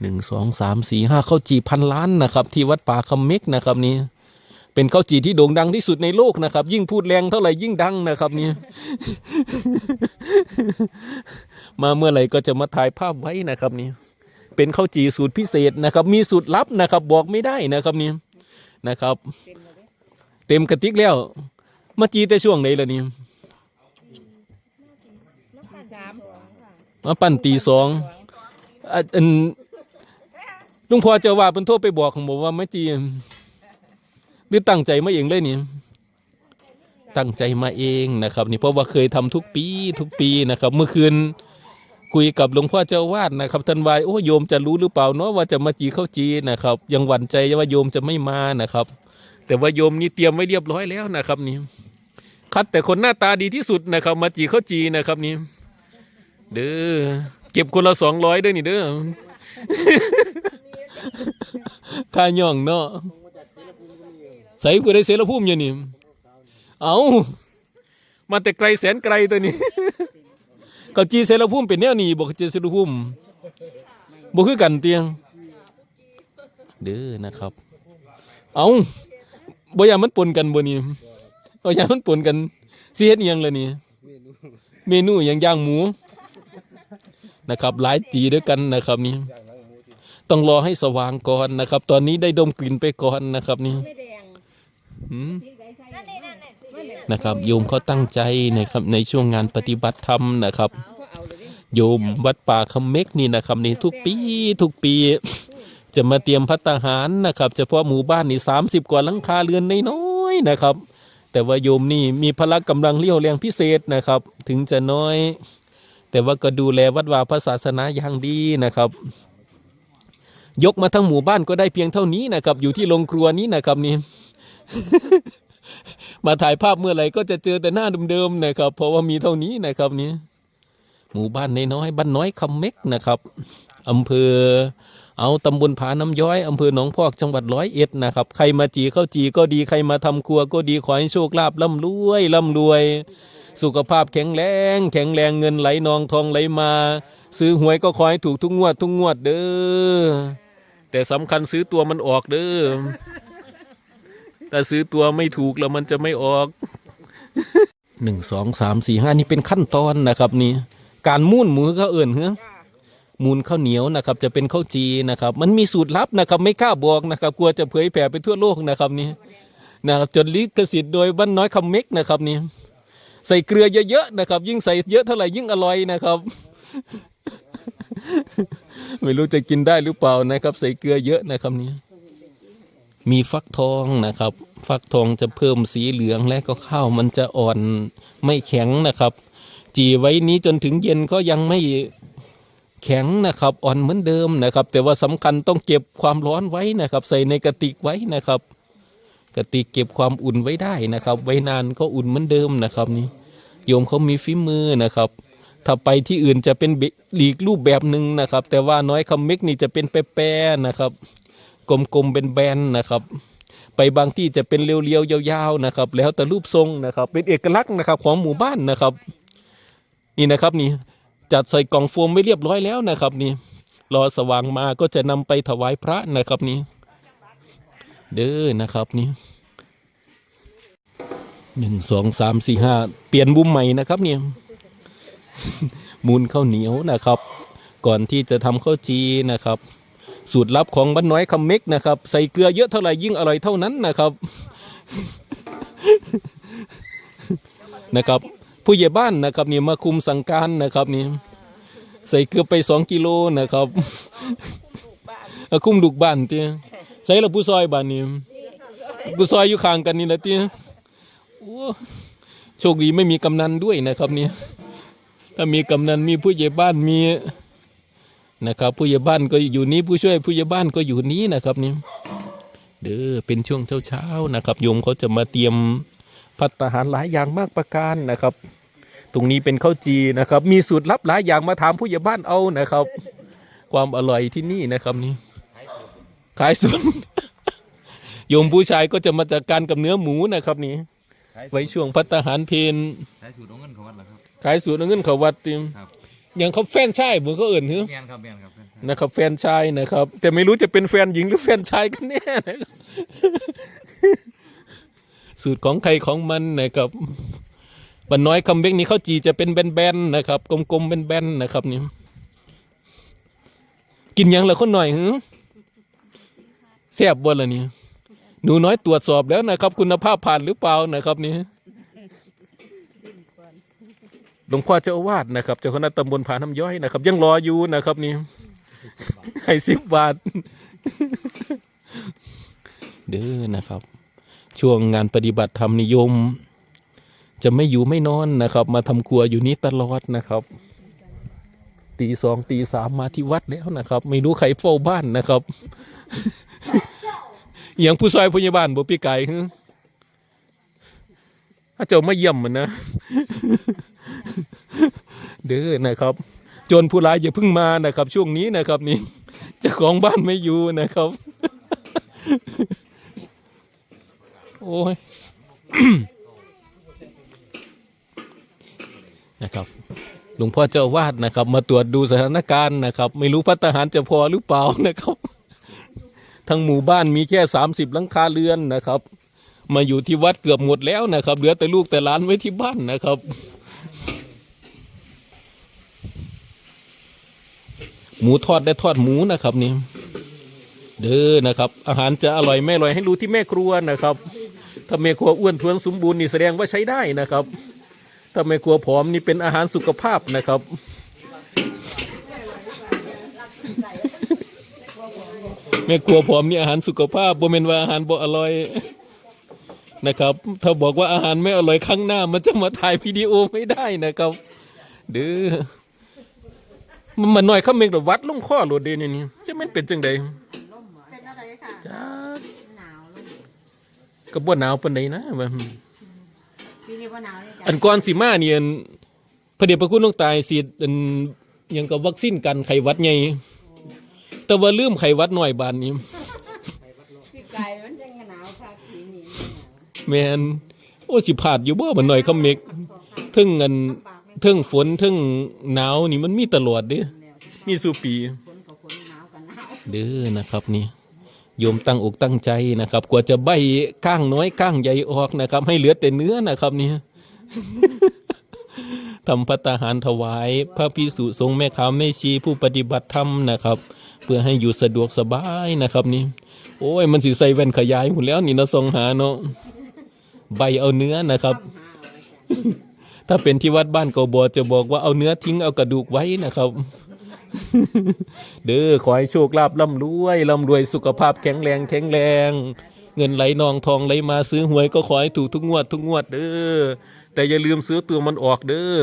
หนึ่งสองสามสี่ห้าข้าวจี่พันล้านนะครับ ที่วัดป่าคำเม็กนะครับนี่เป็นข้าวจี่ที่โด่งดังที่สุดในโลกนะครับ ยิ่งพูดแรงเท่าไหร่ยิ่งดังนะครับนี่มาเมื่อไหร่ก็จะมาถ่ายภาพไว้นะครับนี่เป็นข้าวจี่สูตรพิเศษนะครับ มีสูตรลับนะครับ บอกไม่ได้นะครับนี่นะครับ เต็มกระติกแล้วมาจีแต่ช่วงไหนล่ะนี่สามมาปั่นตีสองอะอัน ลุงพ่อเจ้าว่าเป็นโทรไปบอกของผมว่าไม่จีหรือตั้งใจมาเองเลยนี่ตั้งใจมาเองนะครับ นี่เพราะว่าเคยทำทุกปีทุกปีนะครับ เมื่อคืนคุยกับหลวงพ่อเจ้าวาดนะครับท่านวายโอ้โยมจะรู้หรือเปล่าเนาะว่าจะมาจีเข้าจีนะครับ ยังหวั่นใจว่าโยมจะไม่มานะครับ แต่ว่าโยมนี่เตรียมไว้เรียบร้อยแล้วนะครับนี่คัดแต่คนหน้าตาดีที่สุดนะครับ มาจีเข้าจีนะครับนี่เด้อเก็บคนละสองร้อยด้อนี่เด้อ ค่าย่องเนาะใส่กูได้เสรภูมิอยู่นี่เอามาแต่ไกลแสนไกลตัวนี้ก็จีเสรภูมิเป็นแนวนี้บอกจีเสรภูมิบอกคือกันเตียง เด้อนะครับ เอาบอยางมันปนกันบนี่บอยางมันปนกันเสียดอิหยังเลยนี่เมนูอย่างย่างหมูนะครับ หลายจีด้วยกันนะครับนี่ ต้องรอให้สว่างก่อนนะครับ ตอนนี้ได้ดมกลิ่นไปก่อนนะครับนี่ไม่แดงหืม นั่นนี่นั่นนี่นะครับโยมเขาตั้งใจนะครับในช่วงงานปฏิบัติธรรมนะครับก็เอาเลยโยมวัดป่าคำเม็กนี่นะครับนี่ทุกปีทุกปี จะมาเตรียมพัตตาหารนะครับ เฉพาะหมู่บ้านนี่สามสิบกว่าหลังคาเรือนน้อยๆนะครับ แต่ว่าโยมนี่มีพละกำลังเลี้ยวแรงพิเศษนะครับ ถึงจะน้อย แต่ว่าก็ดูแลวัดวาพระศาสนาอย่างดีนะครับ ยกมาทั้งหมู่บ้านก็ได้เพียงเท่านี้นะครับ อยู่ที่โรงครัวนี้นะครับนี่มาถ่ายภาพเมื่อไหร่ก็จะเจอแต่หน้าเดิมๆนะครับ เพราะว่ามีเท่านี้นะครับนี่หมู่บ้านน้อยบ้านน้อยคำเม็กนะครับอำเภอ เอาตำบลผาน้ำย้อยอำเภอหนองพอกจังหวัดร้อยเอ็ดนะครับใครมาจีเข้าจีก็ดีใครมาทำครัวก็ดีขอให้โชคลาภร่ำรวยร่ำรวย สุขภาพแข็งแรง แข็งแรงเงินไหลนองทองไหลมา ซื้อหวยก็ขอให้ถูกทุกงวดทุกงวดเด้อ แต่สำคัญซื้อตัวมันออกเด้อถ้าซื้อตัวไม่ถูกแล้วมันจะไม่ออกหนึ่งสองสามสี่ห้านี่เป็นขั้นตอนนะครับ นี่ การมุ่นหมูเขาเอื่นเหรอมูลข้าวเหนียวนะครับ จะเป็นข้าวจีนะครับ มันมีสูตรลับนะครับ ไม่กล้าบอกนะครับ กลัวจะเผยแผ่ไปทั่วโลกนะครับนี่นะครับจนลิขสิทธิ์โดยบ้านน้อยคำเม็กนะครับนี่ใส่เกลือเยอะๆนะครับ ยิ่งใส่เยอะเท่าไหร่ยิ่งอร่อยนะครับ ไม่รู้จะกินได้หรือเปล่านะครับ ใส่เกลือเยอะนะครับนี่มีฟักทองนะครับ ฟักทองจะเพิ่มสีเหลืองและก็ข้าวมันจะอ่อนไม่แข็งนะครับ จีไว้นี้จนถึงเย็นก็ยังไม่แข็งนะครับ อ่อนเหมือนเดิมนะครับ แต่ว่าสำคัญต้องเก็บความร้อนไว้นะครับ ใส่ในกระติกไว้นะครับ กระติกเก็บความอุ่นไว้ได้นะครับ ไว้นานก็อุ่นเหมือนเดิมนะครับ นี่โยมเขามีฝีมือนะครับ ถ้าไปที่อื่นจะเป็นหลีกรูปแบบหนึ่งนะครับ แต่ว่าน้อยคำเม็กนี่จะเป็นแปรๆนะครับ กลมๆเป็นแบนนะครับ ไปบางที่จะเป็นเรียวๆยาวๆนะครับ แล้วแต่รูปทรงนะครับ เป็นเอกลักษณ์นะครับของหมู่บ้านนะครับ นี่นะครับนี่จัดใส่กล่องโฟมไว้เรียบร้อยแล้วนะครับ นี่ รอสว่างมาก็จะนำไปถวายพระนะครับนี่เด้อนะครับนี่หนึ่งสองสามสี่ห้าเปลี่ยนบุมใหม่นะครับเนี่ย มูลข้าวเหนียวนะครับ ก่อนที่จะทำข้าวจีนะครับ สูตรลับของบ้านน้อยคำเม็กนะครับ ใส่เกลือเยอะเท่าไหร่ยิ่งอร่อยเท่านั้นนะครับนะครับ ผู้ใหญ่บ้านนะครับนี่มาคุมสั่งการนะครับนี่ใส่เกลือไปสองกิโลนะครับคุมลูกบ้านเตี้ยใส่ละผู้ซอยบ้านนี่ผู้ซอยอยู่ข้างกันนี่แหละเตี้ยโอ้โชคดีไม่มีกำนันด้วยนะครับนี่ ถ้ามีกำนันมีผู้ใหญ่บ้านมีนะครับ ผู้ใหญ่บ้านก็อยู่นี้ผู้ช่วยผู้ใหญ่บ้านก็อยู่นี้นะครับนี่เด้อเป็นช่วงเช้าๆนะครับโยมเขาจะมาเตรียมพัตหารหลายอย่างมากประการนะครับ ตรงนี้เป็นข้าวจีนะครับ มีสูตรลับหลายอย่างมาถามผู้ใหญ่บ้านเอานะครับ ความอร่อยที่นี่นะครับนี่ขายสูตรโยมผู้ชายก็จะมาจากการกับเนื้อหมูนะครับนี่ ไว้ช่วงพัตตาหารเพนใช้สูตรเอาเงินของวัดเหรอครับ ขายสูตรเอาเงินเขาวัดติมครับ อย่างเขาแฟนชายเหมือนเขาเอื่นเหรอแมนครับแมนครับนะครับแฟนชายนะครับ แต่ไม่รู้จะเป็นแฟนหญิงหรือแฟนชายกันแน่นะครับ สูตรของใครของมันนะครับบันน้อยคำเบกนี้ข้าวจีจะเป็นแบนๆนะครับ กลมๆแบนๆนะครับนี่กินหยังละคนหน่อยหือแซ่บบ่ละนี่ หนูน้อยตรวจสอบแล้วนะครับ คุณภาพผ่านหรือเปล่านะครับนี่หลวงพ่อเจ้าอาวาสนะครับเจ้าคณะตำบลผาน้ำย้อยนะครับ ยังรออยู่นะครับนี่ให้สิบบาท เด้อนะครับ ช่วงงานปฏิบัติธรรมนิยม จะไม่อยู่ไม่นอนนะครับ มาทำครัวอยู่นี้ตลอดนะครับ ตีสองตีสามมาที่วัดแล้วนะครับ ไม่รู้ใครเฝ้าบ้านนะครับ อหย่างผู้ซอยพยาบาลบ่ปีไก่ฮึถ้าเจ้ามาเยี่ยมมันนะ เด้อนะครับ จนผู้ร้ายอย่าเพิ่งมานะครับ ช่วงนี้นะครับ นี่เจ้าของบ้านไม่อยู่นะครับ โอ้ย นะครับหลวงพ่อเจ้าอาวาดนะครับ มาตรวจดูสถานการณ์นะครับ ไม่รู้พัฒหารจะพอหรือเปล่านะครับ ทั้งหมู่บ้านมีแค่สามสิบหลังคาเรือนนะครับ มาอยู่ที่วัดเกือบหมดแล้วนะครับ เหลือแต่ลูกแต่หลานไว้ที่บ้านนะครับ หมูทอดได้ทอดหมูนะครับนี่เด้อนะครับ อาหารจะอร่อยไม่อร่อยให้รู้ที่แม่ครัวนะครับ ถ้าแม่ครัวอ้วนท้วนสมบูรณ์นี่แสดงว่าใช้ได้นะครับ ถ้าแม่ครัวผอมนี่เป็นอาหารสุขภาพนะครับ แม่ครัวผอมนี่อาหารสุขภาพบ่แม่นว่าอาหารบ่อร่อยนะครับ ถ้าบอกว่าอาหารไม่อร่อยครั้งหน้า มันจะมาถ่ายวิดีโอไม่ได้นะครับ เด้อมันมันหน่อยเขาเมงแต่วัดลงข้อโหลดเดนนี่จะแม่นเป็นจังใดเป็นอะไรค่ะจ้าหนาวลงก็บ่หนาวปานใดนะว่าปีนี้ว่าหนาวเลยจ้ะอันก่อนสิมาเนี่ยอันพระเดชพระคุณหลวงตายสิอันหยังกับวัคซีนกันไข้หวัดใหญ่ แต่ว่าลืมไขวัดหน้อยบานนี้พี่ไก่มันยังหนาวค่ะปีนี้แมนโอ้สิพลาดอยู่บ่มันหน่อยคำเมกทึ่งอันทึ่งฝนทึ่งหนาวนี่มันมีตลอดเด้มีสู่ปีเด้อนะครับนี่โยมตั้งอกตั้งใจนะครับ กว่าจะใบก้างน้อยก้างใหญ่ออกนะครับ ให้เหลือแต่เนื้อนะครับนี่ ทำพัตตาหารถวาย พระพิสุสงฆ์แม่ขาแม่ชีผู้ปฏิบัติธรรมนะครับ เพื่อให้อยู่สะดวกสบายนะครับนี่โอ้ยมันสิใส่แว่นขยายหมดแล้วนี่นะทรงหาเนาะใบเอาเนื้อนะครับ ถ้าเป็นที่วัดบ้านเกาบอจะบอกว่าเอาเนื้อทิ้งเอากระดูกไว้นะครับ เด้อขอให้โชคลาภร่ำรวยร่ำรวยสุขภาพแข็งแรงแข็งแรง เงินไหลนองทองไหลมาซื้อหวยก็ขอให้ถูกทุกงวดทุกงวดเด้อ แต่อย่าลืมซื้อตัวมันออกเด้อ